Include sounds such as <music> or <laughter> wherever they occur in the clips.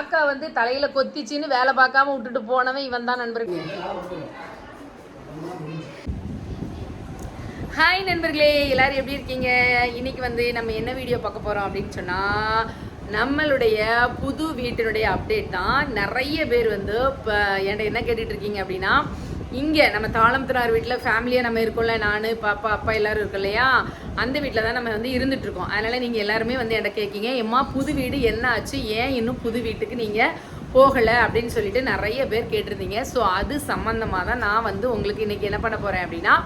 அக்கா வந்து தலையில கொத்திச்சின்னு வேலை பார்க்காம விட்டுட்டு போனவன் இவன் தான் நண்பர்கள். ஹாய் நண்பர்களே எல்லாரும் எப்படி இருக்கீங்க? இன்னைக்கு வந்து நம்ம என்ன வீடியோ பார்க்க போறோம் அப்படின்னு சொன்னா நம்மளுடைய புது வீட்டினுடைய அப்டேட் தான் நிறைய பேர் வந்து இப்போ என்கிட்ட என்ன கேட்டுட்டு இருக்கீங்க அப்படின்னா இங்கே நம்ம தாளம்துறார் வீட்டில் ஃபேமிலியாக நம்ம இருக்கோம்ல நான் பாப்பா அப்பா எல்லோரும் இருக்கோம் இல்லையா? அந்த வீட்டில் தான் நம்ம வந்து இருந்துகிட்ருக்கோம் அதனால் நீங்கள் எல்லாருமே வந்து என்கிட்ட கேட்கீங்க எம்மா புது வீடு என்ன ஆச்சு? ஏன் இன்னும் புது வீட்டுக்கு நீங்கள் போகலை? அப்படின்னு சொல்லிட்டு நிறைய பேர் கேட்டிருந்தீங்க. ஸோ அது சம்மந்தமாக தான் நான் வந்து உங்களுக்கு இன்னைக்கு என்ன பண்ண போகிறேன் அப்படின்னா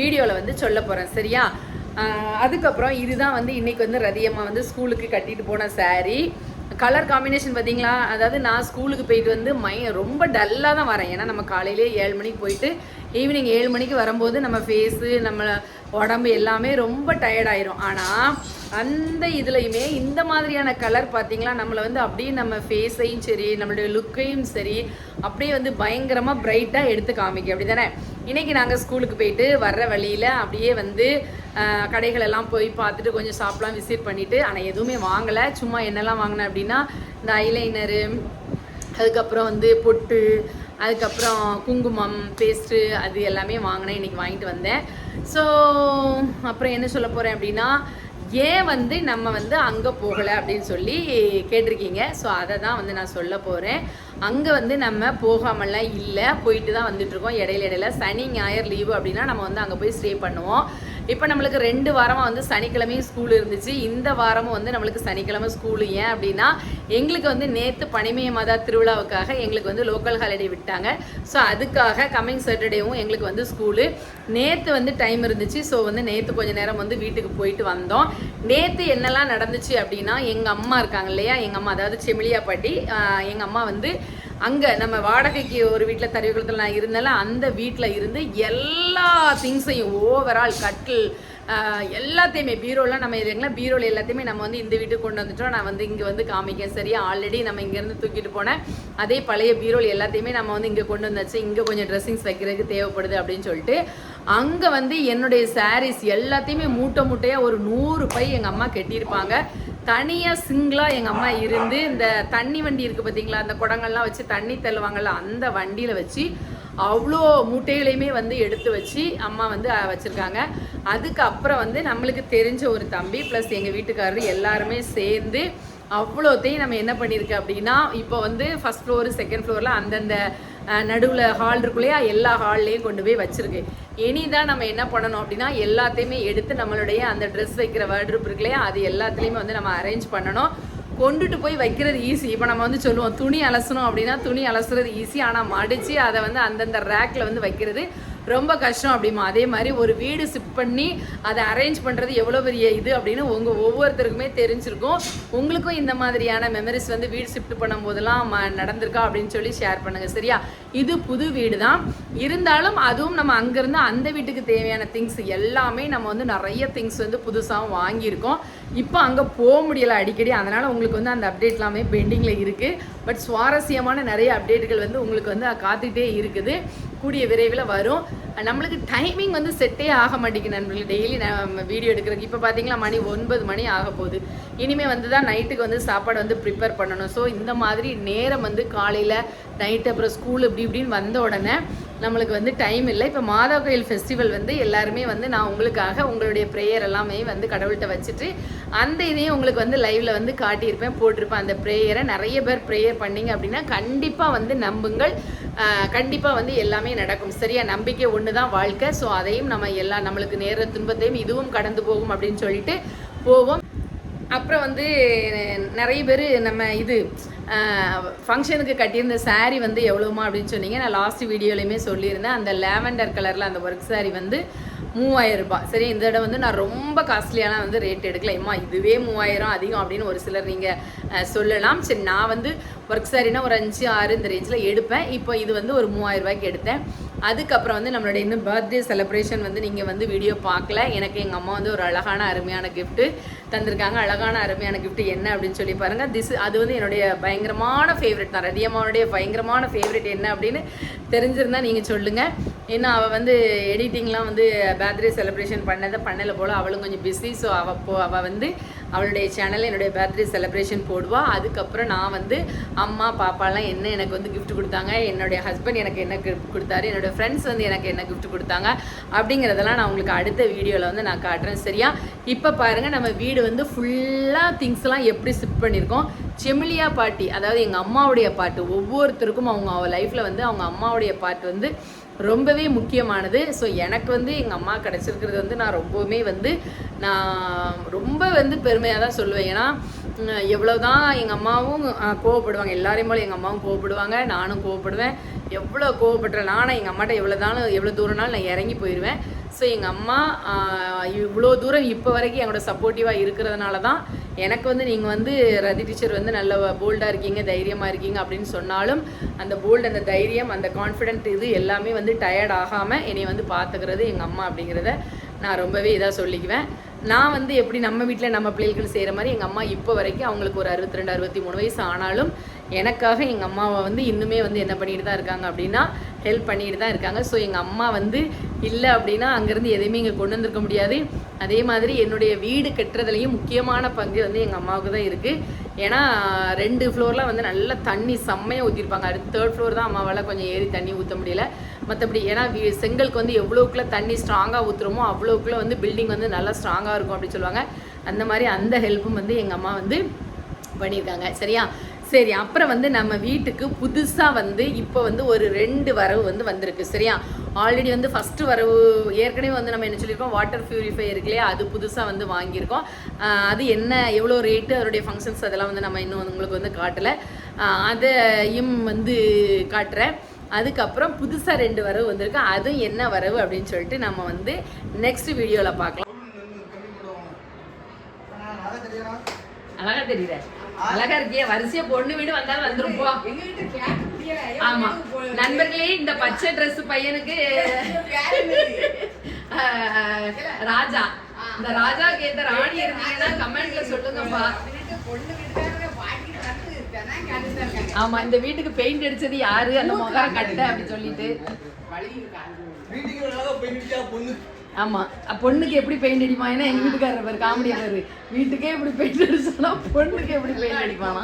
வீடியோவில் வந்து சொல்ல போகிறேன் சரியா? அதுக்கப்புறம் இதுதான் வந்து இன்றைக்கி வந்து ரதியம்மா வந்து ஸ்கூலுக்கு கட்டிட்டு போன சாரீ கலர் காம்பினேஷன் பார்த்தீங்களா? அதாவது நான் ஸ்கூலுக்கு போயிட்டு வந்து மை ரொம்ப டல்லாக தான் வரேன். ஏன்னா நம்ம காலையிலே ஏழு மணிக்கு போயிட்டு ஈவினிங் ஏழு மணிக்கு வரும்போது நம்ம ஃபேஸு நம்ம உடம்பு எல்லாமே ரொம்ப டயர்ட் ஆயிரும். ஆனால் அந்த இதுலையுமே இந்த மாதிரியான கலர் பார்த்தீங்களா நம்மளை வந்து அப்படியே நம்ம ஃபேஸையும் சரி நம்மளுடைய லுக்கையும் சரி அப்படியே வந்து பயங்கரமாக பிரைட்டாக எடுத்து காமிக்கும். அப்படி தானே இன்னைக்கு நாங்கள் ஸ்கூலுக்கு போயிட்டு வர்ற வழியில் அப்படியே வந்து கடைகளெல்லாம் போய் பார்த்துட்டு கொஞ்சம் ஷாப்லாம் விசிட் பண்ணிவிட்டு ஆனால் எதுவுமே வாங்கலை. சும்மா என்னெல்லாம் வாங்கினேன் அப்படின்னா இந்த ஐலைனரு அதுக்கப்புறம் வந்து பொட்டு அதுக்கப்புறம் குங்குமம் பேஸ்ட்டு அது எல்லாமே வாங்கினேன் இன்றைக்கி வாங்கிட்டு வந்தேன். ஸோ அப்புறம் என்ன சொல்ல போகிறேன் அப்படின்னா ஏன் வந்து நம்ம வந்து அங்கே போகலை அப்படின்னு சொல்லி கேட்டிருக்கீங்க. ஸோ அதை தான் வந்து நான் சொல்ல போகிறேன் அங்கே வந்து நம்ம போகாமலாம் இல்லை போயிட்டு தான் வந்துட்டுருக்கோம் இடையில இடையில சனி ஞாயிறு லீவு அப்படின்னா நம்ம வந்து அங்கே போய் ஸ்டே பண்ணுவோம். இப்போ நம்மளுக்கு ரெண்டு வாரமாக வந்து சனிக்கிழமையும் ஸ்கூல் இருந்துச்சு. இந்த வாரமும் வந்து நம்மளுக்கு சனிக்கிழமை ஸ்கூலு ஏன் அப்படின்னா எங்களுக்கு வந்து நேற்று பனிமய மாதா திருவிழாவுக்காக எங்களுக்கு வந்து லோக்கல் ஹாலிடே விட்டாங்க. ஸோ அதுக்காக கம்மிங் சாட்டர்டேவும் எங்களுக்கு வந்து ஸ்கூலு நேற்று வந்து டைம் இருந்துச்சு. ஸோ வந்து நேற்று கொஞ்ச நேரம் வந்து வீட்டுக்கு போயிட்டு வந்தோம். நேற்று என்னெல்லாம் நடந்துச்சு அப்படின்னா எங்கள் அம்மா இருக்காங்க இல்லையா? எங்கள் அம்மா அதாவது செமிலியா பாட்டி எங்கள் அம்மா வந்து அங்கே நம்ம வாடகைக்கு ஒரு வீட்டில் தறிகுளத்தில் நான் இருந்தேன்ல அந்த வீட்டில் இருந்து எல்லா திங்ஸையும் ஓவரால் கட்டில் எல்லாத்தையுமே பீரோலாம் நம்ம இதுங்களா பீரோவில் எல்லாத்தையுமே நம்ம வந்து இந்த வீட்டுக்கு கொண்டு வந்துட்டோம். நான் வந்து இங்கே வந்து காமிக்கேன். சரியா ஆல்ரெடி நம்ம இங்கேருந்து தூக்கிட்டு போனேன். அதே பழைய பீரோல் எல்லாத்தையுமே நம்ம வந்து இங்கே கொண்டு வந்தாச்சு. இங்கே கொஞ்சம் ட்ரெஸ்ஸிங்ஸ் வைக்கிறதுக்கு தேவைப்படுது அப்படின்னு சொல்லிட்டு அங்கே வந்து என்னுடைய சாரீஸ் எல்லாத்தையுமே மூட்டை மூட்டையாக ஒரு நூறு பை எங்கள் அம்மா கட்டியிருப்பாங்க. தனியாக சிங்கிளாக எங்கள் அம்மா இருந்து இந்த தண்ணி வண்டி இருக்குது பார்த்தீங்களா அந்த குடங்கள்லாம் வச்சு தண்ணி தள்ளுவாங்கல்ல அந்த வண்டியில் வச்சு அவ்வளோ மூட்டைகளையுமே வந்து எடுத்து வச்சு அம்மா வந்து வச்சுருக்காங்க. அதுக்கப்புறம் வந்து நம்மளுக்கு தெரிஞ்ச ஒரு தம்பி ப்ளஸ் எங்கள் வீட்டுக்காரர் எல்லாருமே சேர்ந்து அவ்வளோத்தையும் நம்ம என்ன பண்ணியிருக்கு அப்படின்னா இப்போ வந்து ஃபர்ஸ்ட் ஃப்ளோரு செகண்ட் ஃப்ளோரில் அந்தந்த நடுவில் ஹால் இருக்கு இல்லையா எல்லா ஹால்லையும் கொண்டு போய் வச்சிருக்கு. இனிதான் நம்ம என்ன பண்ணணும் அப்படின்னா எல்லாத்தையுமே எடுத்து நம்மளுடைய அந்த ட்ரெஸ் வைக்கிற வேர்ட்ரூப் இருக்கு இல்லையா? அது எல்லாத்துலேயுமே வந்து நம்ம அரேஞ்ச் பண்ணணும். கொண்டுட்டு போய் வைக்கிறது ஈஸி இப்போ நம்ம வந்து சொல்லுவோம் துணி அலசணும் அப்படின்னா துணி அலசுறது ஈஸி ஆனால் மடித்து அதை வந்து அந்தந்த ரேக்கில் வந்து வைக்கிறது ரொம்ப கஷ்டம் அப்படிமா. அதே மாதிரி ஒரு வீடு ஷிஃப்ட் பண்ணி அதை அரேஞ்ச் பண்ணுறது எவ்வளோ பெரிய இது அப்படின்னு உங்கள் ஒவ்வொருத்தருக்குமே தெரிஞ்சிருக்கும். உங்களுக்கும் இந்த மாதிரியான மெமரிஸ் வந்து வீடு ஷிஃப்ட் பண்ணும் போதெல்லாம் நடந்திருக்கா அப்படின்னு சொல்லி ஷேர் பண்ணுங்கள் சரியா? இது புது வீடு தான் இருந்தாலும் அதுவும் நம்ம அங்கேருந்து அந்த வீட்டுக்கு தேவையான திங்ஸ் எல்லாமே நம்ம வந்து நிறைய திங்ஸ் வந்து புதுசாகவும் வாங்கியிருக்கோம். இப்போ அங்கே போக முடியலை அடிக்கடி. அதனால் உங்களுக்கு வந்து அந்த அப்டேட் எல்லாமே பெண்டிங்கில் இருக்குது பட் சுவாரஸ்யமான நிறைய அப்டேட்டுகள் வந்து உங்களுக்கு வந்து காத்துக்கிட்டே இருக்குது. கூடிய விரைவில் வரும். நம்மளுக்கு டைமிங் வந்து செட்டே ஆக மாட்டேங்குது நண்பர்கள். டெய்லி நம்ம வீடியோ எடுக்கிறதுக்கு. இப்போ பார்த்தீங்களா மணி ஒன்பது மணி ஆக போகுது. இனிமேல் வந்து தான் நைட்டுக்கு வந்து சாப்பாடு வந்து ப்ரிப்பேர் பண்ணணும். ஸோ இந்த மாதிரி நேரம் வந்து காலையில் நைட்டு அப்புறம் ஸ்கூல் இப்படி இப்படின்னு வந்த உடனே நம்மளுக்கு வந்து டைம் இல்லை. இப்போ மாதா கோயில் ஃபெஸ்டிவல் வந்து எல்லாருமே வந்து நான் உங்களுக்காக உங்களுடைய ப்ரேயர் எல்லாமே வந்து கடவுள்கிட்ட வச்சுட்டு அந்த இதையும் உங்களுக்கு வந்து லைவ்ல வந்து காட்டியிருப்பேன் போட்டிருப்பேன். அந்த ப்ரேயரை நிறைய பேர் ப்ரேயர் பண்ணீங்க அப்படின்னா கண்டிப்பாக வந்து நம்புங்கள். கண்டிப்பாக வந்து எல்லாமே நடக்கும். சரியா? நம்பிக்கை ஒன்று தான் வாழ்க்கை. ஸோ அதையும் நம்ம எல்லா நம்மளுக்கு நேர துன்பத்தையும் இதுவும் கடந்து போகும் அப்படின்னு சொல்லிட்டு போவோம். அப்புறம் வந்து நிறைய பேர் நம்ம இது ஃபங்க்ஷனுக்கு கட்டியிருந்த saree வந்து எவ்வளோமா அப்படின்னு சொன்னீங்க. நான் லாஸ்ட் வீடியோலையுமே சொல்லியிருந்தேன். அந்த லேவண்டர் கலரில் அந்த ஒர்க் saree வந்து மூவாயிரம் ரூபாய். சரி இந்த தடவை வந்து நான் ரொம்ப காஸ்ட்லியான வந்து ரேட் எடுக்கல. அம்மா இதுவே மூவாயிரம் அதிகம் அப்படின்னு ஒரு சிலர் நீங்கள் சொல்லலாம். சரி நான் வந்து ஒர்க் சாரினா ஒரு அஞ்சு ஆறு இந்த ரேஞ்சில் எடுப்பேன். இப்போ இது வந்து ஒரு மூவாயிரம் ரூபாய்க்கு எடுத்தேன். அதுக்கப்புறம் வந்து நம்மளுடைய இன்னும் பர்த்டே செலிப்ரேஷன் வந்து நீங்கள் வந்து வீடியோ பார்க்கல. எனக்கு எங்கள் அம்மா வந்து ஒரு அழகான அருமையான கிஃப்ட்டு தந்திருக்காங்க. அழகான அருமையான கிஃப்ட் என்ன அப்படின்னு சொல்லி பாருங்கள் திஸ் அது வந்து என்னுடைய பயங்கரமான ஃபேவரட் தான். ரதியம்மாவுடைய பயங்கரமான ஃபேவரட் என்ன அப்படின்னு தெரிஞ்சிருந்தால் நீங்கள் சொல்லுங்கள் ஏன்னா அவள் வந்து எடிட்டிங்லாம் வந்து பர்த்டே செலிப்ரேஷன் பண்ணதை பண்ணலை போல் அவளும் கொஞ்சம் பிஸி ஸோ அவள் போ அவள் வந்து அவளுடைய சேனலில் என்னுடைய பர்த்டே செலிப்ரேஷன் போடுவாள் அதுக்கப்புறம் நான் வந்து அம்மா பாப்பாலாம் என்ன எனக்கு வந்து கிஃப்ட் கொடுத்தாங்க என்னுடைய ஹஸ்பண்ட் எனக்கு என்ன கிஃப்ட் கொடுத்தாரு என்னுடைய ஃப்ரெண்ட்ஸ் வந்து எனக்கு என்ன கிஃப்ட் கொடுத்தாங்க அப்படிங்கிறதெல்லாம் நான் உங்களுக்கு அடுத்த வீடியோவில் வந்து நான் காட்டுறேன். சரியா? இப்போ பாருங்கள் நம்ம வீடு வந்து ஃபுல்லாக திங்ஸ்லாம் எப்படி ஷிஃப்ட் பண்ணியிருக்கோம். செமிலியா பாட்டி அதாவது எங்கள் அம்மாவுடைய பாட்டு ஒவ்வொருத்தருக்கும் அவங்க அவங்க லைஃப்பில் வந்து அவங்க அம்மாவுடைய பாட்டு வந்து ரொம்பவே முக்கியமானது. ஸோ எனக்கு வந்து எங்கள் அம்மா கிடச்சிருக்கிறது வந்து நான் ரொம்பவுமே வந்து நான் ரொம்ப வந்து பெருமையாக தான் சொல்லுவேன். ஏன்னா எவ்வளோதான் எங்கள் அம்மாவும் கோவப்படுவாங்க எல்லாரையும் போல எங்கள் அம்மாவும் கோவப்படுவாங்க நானும் கோவப்படுவேன். எவ்வளோ கோவப்படுறேன் நானும் எங்கள் அம்மாட்ட எவ்வளோ தானும் எவ்வளோ தூரம்னாலும் நான் இறங்கி போயிடுவேன் ஸோ எங்கள் அம்மா இவ்வளோ தூரம் இப்போ வரைக்கும் எங்களோட சப்போர்ட்டிவாக இருக்கிறதுனால தான் எனக்கு வந்து நீங்கள் வந்து ரதி டீச்சர் வந்து நல்ல போல்டாக இருக்கீங்க தைரியமாக இருக்கீங்க அப்படின்னு சொன்னாலும் அந்த போல்டு அந்த தைரியம் அந்த கான்ஃபிடென்ட் இது எல்லாமே வந்து டயர்ட் ஆகாமல் என்னை வந்து பார்த்துக்கிறது எங்கள் அம்மா அப்படிங்கிறத நான் ரொம்பவே இதாக சொல்லிக்குவேன். நான் வந்து எப்படி நம்ம வீட்டில் நம்ம பிள்ளைகள் செய்கிற மாதிரி எங்கள் அம்மா இப்போ வரைக்கும் அவங்களுக்கு ஒரு அறுபத்தி ரெண்டு அறுபத்தி மூணு வயசு ஆனாலும் எனக்காக எங்கள் அம்மாவை வந்து இன்னுமே வந்து என்ன பண்ணிட்டு தான் இருக்காங்க அப்படின்னா ஹெல்ப் பண்ணிட்டு தான் இருக்காங்க. ஸோ எங்கள் அம்மா வந்து இல்லை அப்படின்னா அங்கேருந்து எதையுமே இங்கே கொண்டு வந்திருக்க முடியாது. அதே மாதிரி என்னுடைய வீடு கட்டுறதுலையும் முக்கியமான பங்கு வந்து எங்கள் அம்மாவுக்கு தான் இருக்குது ஏன்னா ரெண்டு ஃப்ளோரில் வந்து நல்லா தண்ணி செம்மையாக ஊற்றிருப்பாங்க அடுத்து தேர்ட் ஃப்ளோர் தான் அம்மாவால் கொஞ்சம் ஏறி தண்ணி ஊற்ற முடியல. மற்றபடி ஏன்னா வீ- செங்கலுக்கு வந்து எவ்வளோக்குள்ள தண்ணி ஸ்ட்ராங்காக ஊற்றுறோமோ அவ்வளோக்குள்ள வந்து பில்டிங் வந்து நல்லா ஸ்ட்ராங்காக இருக்கும் அப்படின்னு சொல்லுவாங்க. அந்த மாதிரி அந்த ஹெல்ப்பும் வந்து எங்கள் அம்மா வந்து பண்ணியிருக்காங்க. சரியா? சரி அப்புறம் வந்து நம்ம வீட்டுக்கு புதுசாக வந்து இப்போ வந்து ஒரு ரெண்டு வரவு வந்து வந்திருக்கு சரியா? ஆல்ரெடி வந்து ஃபஸ்ட்டு வரவு ஏற்கனவே வந்து நம்ம என்ன சொல்லியிருக்கோம்? வாட்டர் பியூரிஃபை இருக்கு இல்லையா? அது புதுசாக வந்து வாங்கியிருக்கோம். அது என்ன எவ்வளோ ரேட்டு அதோடைய ஃபங்க்ஷன்ஸ் அதெல்லாம் வந்து நம்ம இன்னும் வந்து உங்களுக்கு வந்து காட்டலை. அதையும் வந்து காட்டுறேன். அதுக்கப்புறம் புதுசாக ரெண்டு வரவு வந்திருக்கு. அதுவும் என்ன வரவு அப்படின்னு சொல்லிட்டு நம்ம வந்து நெக்ஸ்ட் வீடியோவில் பார்க்கலாம். அழகா தெரியுற அழகா இருக்கியே வரிசையா பொண்ணு வீடு வந்தாலும் வந்துரும். போ. எங்க வீட்டு கேட் முடியல ஆமா. நண்பர்களே இந்த பச்சை Dress பையனுக்கு <laughs> ராஜா. இந்த ராஜாக்கு ஏத்த ராணி இருந்தீங்கன்னா கமெண்ட்ல சொல்லுங்கப்பா. ஆமா இந்த வீட்டுக்கு பெயிண்ட் அடிச்சது யாரு? அந்த முகர கட்ட அப்படி சொல்லிட்டு. வழி இருக்காங்க வீட்டுக்கு அழகா போயிடுச்சா பொண்ணு ஆமா. அஹ் பொண்ணுக்கு எப்படி பெயிண்ட் அடிப்பான்? ஏன்னா எங்க வீட்டுக்காரர் பேர் வீட்டுக்கே எப்படி பெயிண்ட் அடிச்சானா பொண்ணுக்கு எப்படி பெயிண்ட் அடிப்பானா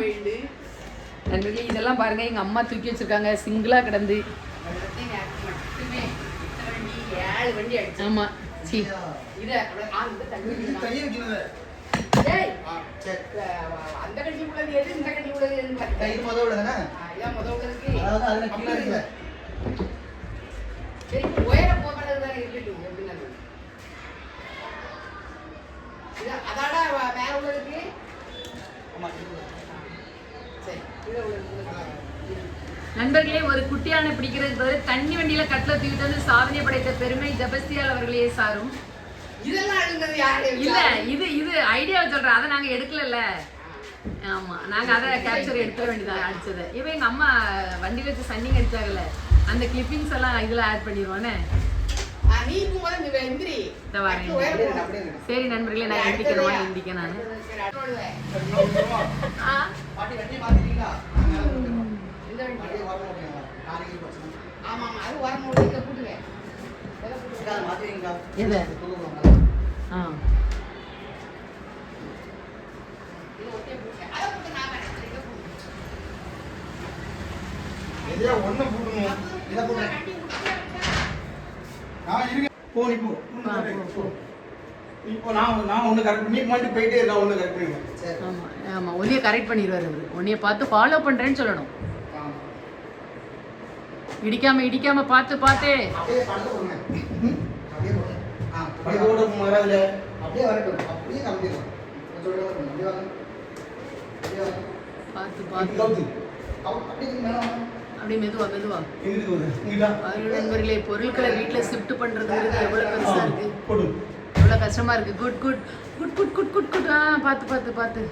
நண்பர்களே இதெல்லாம் பாருங்க எங்க அம்மா தூக்கி வச்சிருக்காங்க. சிங்கிளா கிடந்து. மட்டுமே இத்தனை வண்டி ஏழு வண்டி அடிச்சு ஆமா சி அந்த கட்சி உள்ளது எது இந்த கட்சி உள்ளது எதுன்னு முதல் சரி உயர போகிறது தானே இருக்கட்டும். நண்பர்களே ஒரு குட்டியான பிடிக்கிறதுக்கு பதில் தண்ணி வண்டியில கட்டில தூக்கிட்டு வந்து சாதனை படைத்த பெருமை ஜபஸ்தியால் அவர்களே சாரும். இல்ல இது இது ஐடியா சொல்றேன். அதை நாங்க எடுக்கலல்ல. ஆமா நாங்க அதை கேப்சர் எடுத்துட வேண்டியதா அடிச்சது. இவ எங்க அம்மா வண்டியில வச்சு சன்னிங் அடிச்சாங்கல்ல அந்த கிளிப்பிங்ஸ் எல்லாம் இதுல ஆட் பண்ணிடுவானே சரி நண்பர்களே நான் எந்திக்கணுமா? எந்திக்க நான். பாட்டி போட்டு ஒண்ணு போடணும் இதை போடுறேன் விட்டுட்டா. நான் போ நீ போ. இப்போ நான் நான் ஒண்ணு கரெக்ட் நீ மட்டும் போயிட்டே நான் ஒண்ணு கரெக்ட் பண்ணுங்க சரி. ஆமா ஆமா. உன்னைய கரெக்ட் பண்ணிடுவாரு அவரு உன்னைய பார்த்து ஃபாலோ பண்றேன்னு சொல்லணும். ஆமா. இடிக்காம இடிக்காம பார்த்து பார்த்தே. அப்படியே வரட்டும். அப்படியே பார்த்து அப்படி பார்த்து. அப்படியே மேல வாங்க அப்படியே மெதுவா மெதுவா. நண்பர்களே பொருட்களை வீட்டுல ஷிஃப்ட் பண்றதுங்கிறது எவ்வளவு பெருசா இருக்கு. எவ்வளவு கஷ்டமா இருக்கு. Good good good good good good good ஆ பார்த்து பார்த்து பார்த்து.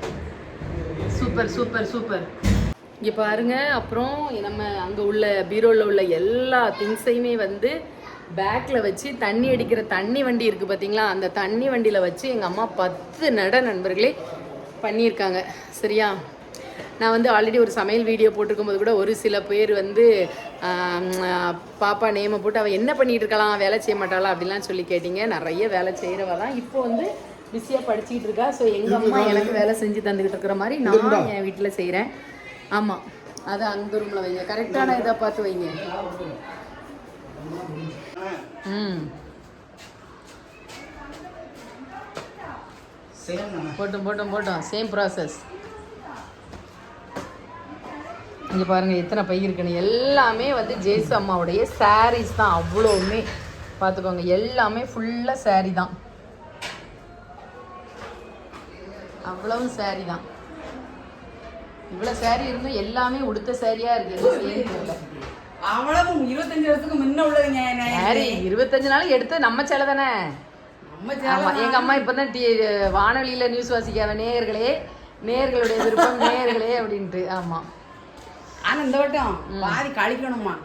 சூப்பர் சூப்பர் சூப்பர் இங்க பாருங்க அப்புறம் நம்ம அங்க உள்ள பீரோல உள்ள எல்லா திங்ஸையுமே வந்து பேக்ல வச்சு தண்ணி அடிக்கிற தண்ணி வண்டி இருக்கு பாத்தீங்களா? அந்த தண்ணி வண்டியில வச்சு எங்க அம்மா பத்து நட நண்பர்களே பண்ணியிருக்காங்க. சரியா? நான் வந்து ஆல்ரெடி ஒரு சமையல் வீடியோ போட்டிருக்கும்போது கூட ஒரு சில பேர் வந்து பாப்பா நேமை போட்டு அவள் என்ன பண்ணிட்டு இருக்கலாம் வேலை செய்ய மாட்டாளா அப்படிலாம் சொல்லி கேட்டீங்க. நிறைய வேலை செய்கிறவ தான் இப்போ வந்து பிஸியாக படிச்சுக்கிட்டு இருக்கா. ஸோ எங்கள் அம்மா எனக்கு வேலை செஞ்சு தந்துக்கிட்டு இருக்கிற மாதிரி நான் என் வீட்டில் செய்கிறேன் ஆமாம் அதை அந்த ரூமில் வைங்க. கரெக்டான இதை பார்த்து வைங்க. ம். போட்டும் போட்டும் போட்டோம். சேம் ப்ராசஸ் இங்கே பாருங்க எத்தனை பை இருக்குன்னு. எல்லாமே வந்து ஜேசு அம்மாவுடைய sarees தான். அவ்வளோவுமே பார்த்துக்கோங்க எல்லாமே ஃபுல்லாக saree தான். அவ்வளவும் saree தான். இவ்வளோ saree இருந்தும் எல்லாமே உடுத்த சாரியாக இருக்கு. எதுவும் சேர்ந்து இல்லை அவ்வளவு இருபத்தஞ்சு வருஷத்துக்கு முன்ன உள்ளதுங்க சாரி இருபத்தஞ்சு நாள் எடுத்து நம்ம சேலை தானே? எங்க அம்மா இப்பதான் டி வானொலியில நியூஸ் வாசிக்காவ நேயர்களே நேயர்களுடைய விருப்பம் நேயர்களே அப்படின்ட்டு. ஆமா. ஆனா இந்த வட்டம் பாதி கழிக்கணுமா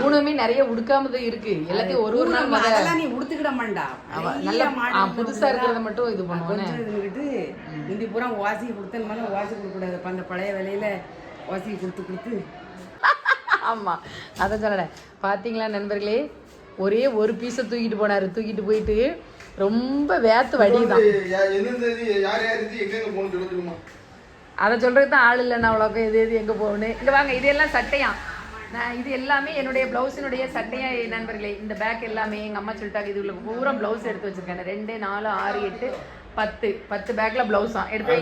மூணுமே நிறைய உடுக்காமது இருக்கு. எல்லாத்தையும் ஒரு ஒரு நாள் அதெல்லாம் நீ உடுத்துக்கிட மாட்டா. நல்ல புதுசா இருக்கிறத மட்டும் இது பண்ணுவானே கொஞ்சம் இருந்துக்கிட்டு முந்தி பூரா வாசி கொடுத்த மேலே வாசி கொடுக்கக்கூடாது. அந்த பழைய விலையில வாசி கொடுத்து கொடுத்து. ஆமா. அதை சொல்லலை பாத்தீங்களா நண்பர்களே? ஒரே ஒரு பீஸை தூக்கிட்டு போனாரு. தூக்கிட்டு போயிட்டு ரொம்ப வேத்து வடிதான். அதை சொல்றதுக்கு தான் ஆள் இல்லைண்ணா அவ்வளோக்கா எது எது எங்கே போகணும் இங்கே வாங்க இது எல்லாம் சட்டையா? நான் இது எல்லாமே என்னுடைய ப்ளவுஸினுடைய சட்டையா நண்பர்களே. இந்த பேக் எல்லாமே எங்கள் அம்மா சொல்லிட்டாங்க இதுல பூரா ப்ளவுஸ் எடுத்து வச்சிருக்கேன் ரெண்டு நாலு ஆறு எட்டு பத்து. பத்து பேக்கில் ப்ளவுஸா எடுத்து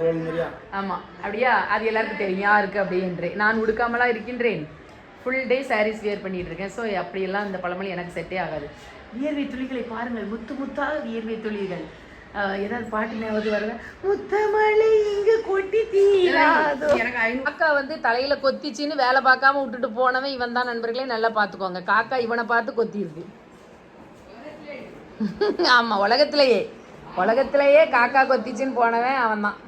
ரூபாய் மாதிரியா? ஆமாம் அப்படியா? அது எல்லாருக்கும் தெரியும். யாருக்கு அப்படின்றே நான் உடுக்காமலா இருக்கின்றேன். ஃபுல் டே சாரீஸ் வியர் பண்ணிட்டு இருக்கேன். ஸோ அப்படியெல்லாம் இந்த பழமொழி எனக்கு செட்டே ஆகாது. வியர்வை துளிகளை பாருங்கள். முத்து முத்தாக வியர்வை துளிகள். ஏதாவது பாட்டு ஞாபகம் வருது? முத்தமழை காக்கா வந்து தலையில கொத்திச்சின்னு வேலை பார்க்காம விட்டுட்டு போனவன் இவன் தான் நண்பர்களே. நல்லா பார்த்துக்கோங்க. காக்கா இவனை பார்த்து கொத்திருக்கு <laughs> ஆமா உலகத்திலேயே. உலகத்திலேயே காக்கா கொத்திச்சின்னு போனவன் அவன் தான்.